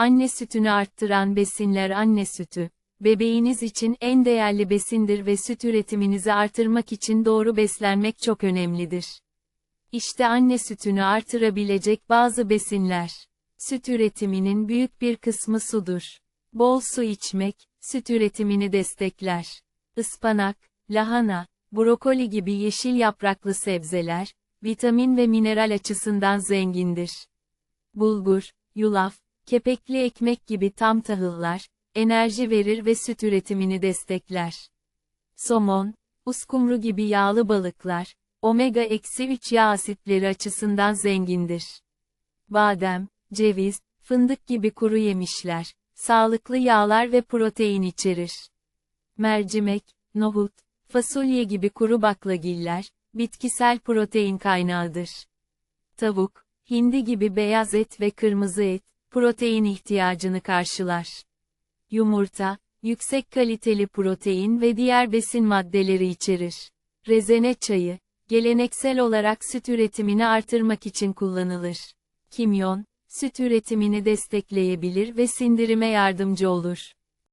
Anne sütünü arttıran besinler anne sütü. Bebeğiniz için en değerli besindir ve süt üretiminizi artırmak için doğru beslenmek çok önemlidir. İşte anne sütünü artırabilecek bazı besinler. Süt üretiminin büyük bir kısmı sudur. Bol su içmek, süt üretimini destekler. Ispanak, lahana, brokoli gibi yeşil yapraklı sebzeler, vitamin ve mineral açısından zengindir. Bulgur, yulaf, kepekli ekmek gibi tam tahıllar, enerji verir ve süt üretimini destekler. Somon, uskumru gibi yağlı balıklar, omega-3 yağ asitleri açısından zengindir. Badem, ceviz, fındık gibi kuru yemişler, sağlıklı yağlar ve protein içerir. Mercimek, nohut, fasulye gibi kuru baklagiller, bitkisel protein kaynağıdır. Tavuk, hindi gibi beyaz et ve kırmızı et, protein ihtiyacını karşılar. Yumurta, yüksek kaliteli protein ve diğer besin maddeleri içerir. Rezene çayı, geleneksel olarak süt üretimini artırmak için kullanılır. Kimyon, süt üretimini destekleyebilir ve sindirime yardımcı olur.